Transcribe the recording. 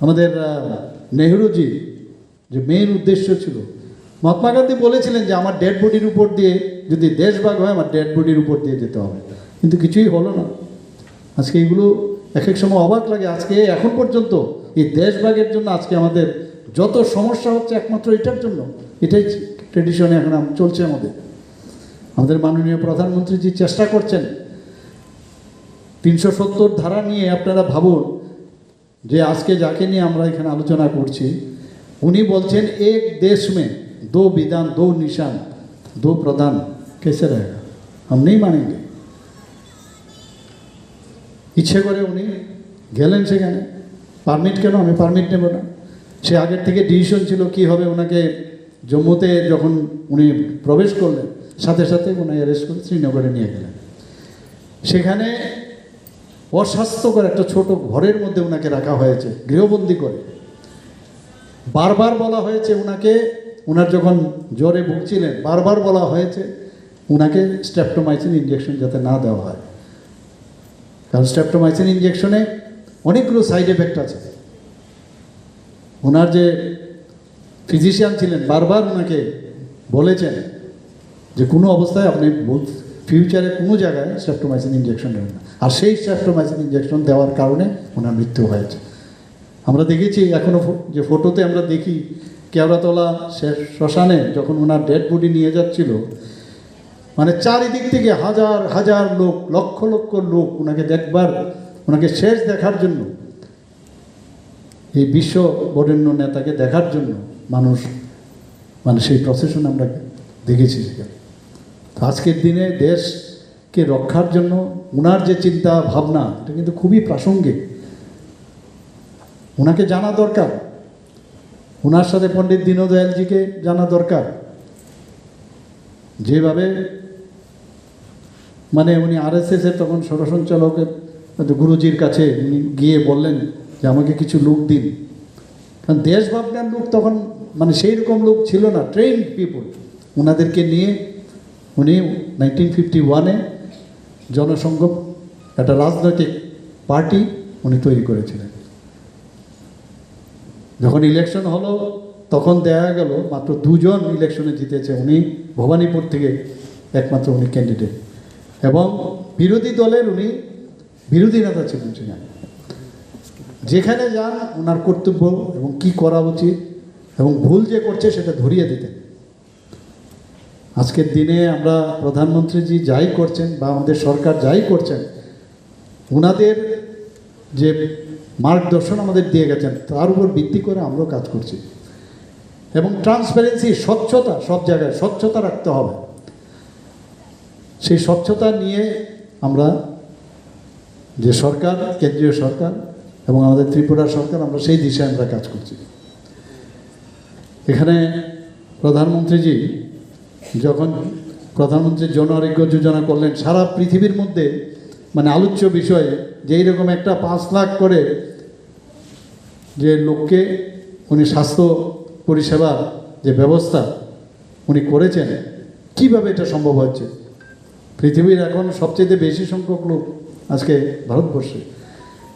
আমাদের নেহরুজি যে মেইন উদ্দেশ্য ছিল, মহাত্মা গান্ধী বলেছিলেন যে আমার ডেড বডির উপর দিয়ে যদি দেশভাগ হয়, আমার ডেড বডির উপর দিয়ে যেতে হবে। কিন্তু কিছুই হলো না। আজকে এগুলো এক এক সময় অবাক লাগে। আজকে এখন পর্যন্ত এই দেশভাগের জন্য আজকে আমাদের যত সমস্যা হচ্ছে একমাত্র এটার জন্য, এটাই ট্রেডিশনে এখন চলছে আমাদের। আমাদের মাননীয় প্রধানমন্ত্রীজি চেষ্টা করছেন। তিনশো সত্তর ধারা নিয়ে আপনারা ভাবুন যে আজকে যাকে নিয়ে আমরা এখানে আলোচনা করছি উনি বলছেন এক দেশ में दो विधान दो निशान दो प्रधान कैसे रहेगा हम नहीं मानेंगे ইচ্ছে করে উনি গেলেন সেখানে পারমিট কেন আমি পারমিট নেব না সে আগের থেকে ডিসিশন ছিল কি হবে ওনাকে জম্মুতে যখন উনি প্রবেশ করলেন সাথে সাথে ওনাকে অ্যারেস্ট করে শ্রীনগরে নিয়ে গেলেন সেখানে অস্বাস্থ্যকর একটা ছোট ঘরের মধ্যে ওনাকে রাখা হয়েছে, গৃহবন্দী করে। বারবার বলা হয়েছে ওনাকে ওনার যখন জ্বরে ভুগছিলেন, বারবার বলা হয়েছে ওনাকে স্ট্যাপটোমাইসিন ইঞ্জেকশন যাতে না দেওয়া হয়। কারণ স্ট্যাপটোমাইসিন ইঞ্জেকশনে অনেকগুলো সাইড এফেক্ট আছে। ওনার যে ফিজিশিয়ান ছিলেন, বারবার ওনাকে বলেছেন যে কোনো অবস্থায় আপনি ফিউচারে কোনো জায়গায় স্ট্যাপটোমাইসিন ইঞ্জেকশন নেবেন না। আর সেই স্ট্যাপটোমাইসিন ইঞ্জেকশন দেওয়ার কারণে ওনার মৃত্যু হয়েছে। আমরা দেখেছি এখনও যে ফটোতে আমরা দেখি, কেওড়াতলা শেষ শ্মশানে যখন ওনার ডেড বডি নিয়ে যাচ্ছিল মানে চারিদিক থেকে হাজার হাজার লোক, লক্ষ লক্ষ লোক ওনাকে দেখবার, ওনাকে শেষ দেখার জন্য, এই বিশ্ব বরেণ্য নেতাকে দেখার জন্য মানুষ মানে সেই প্রসেশন আমরা দেখেছি সেখানে। আজকের দিনে দেশকে রক্ষার জন্য ওনার যে চিন্তা, ভাবনা, এটা কিন্তু খুবই প্রাসঙ্গিক। ওনাকে জানা দরকার। ওনার সাথে পণ্ডিত দীনদয়ালজিকে জানা দরকার। যেভাবে মানে উনি আরএসএসের তখন সরসঞ্চালকের গুরুজির কাছে উনি গিয়ে বললেন যে, আমাকে কিছু লোক দিন। কারণ দেশ ভাবনার লোক তখন মানে সেই রকম লোক ছিল না ট্রেন পিপল ওনাদেরকে নিয়ে উনি নাইনটিন ফিফটি ওয়ানে জনসংঘ একটা রাজনৈতিক পার্টি উনি তৈরি করেছিলেন। যখন ইলেকশন হলো, তখন দেখা গেল মাত্র দুজন ইলেকশনে জিতেছে উনি, ভবানীপুর থেকে একমাত্র উনি ক্যান্ডিডেট। এবং বিরোধী দলের উনি বিরোধী নেতা ছিলেন সেখানে যেখানে যান, ওনার কর্তব্য এবং কি করা উচিত এবং ভুল যে করছে, সেটা ধরিয়ে দিতেন। আজকের দিনে আমরা প্রধানমন্ত্রীজি যাই করছেন বা আমাদের সরকার যাই করছেন, ওনাদের যে মার্গদর্শন আমাদের দিয়ে গেছেন, তার উপর ভিত্তি করে আমরাও কাজ করছি। এবং ট্রান্সপারেন্সি, স্বচ্ছতা সব জায়গায়, স্বচ্ছতা রাখতে হবে। সেই স্বচ্ছতা নিয়ে আমরা যে সরকার, কেন্দ্রীয় সরকার এবং আমাদের ত্রিপুরা সরকার, আমরা সেই দিশায় আমরা কাজ করছি। এখানে প্রধানমন্ত্রীজি যখন প্রধানমন্ত্রী জন আরোগ্য যোজনা করলেন, সারা পৃথিবীর মধ্যে মানে আলোচ্য বিষয়ে যে এইরকম একটা পাঁচ লাখ করে যে লোককে উনি স্বাস্থ্য পরিষেবা যে ব্যবস্থা উনি করেছেন, কীভাবে এটা সম্ভব হচ্ছে পৃথিবীর এখন সবচেয়ে বেশি সংখ্যক লোক আজকে ভারতবর্ষে।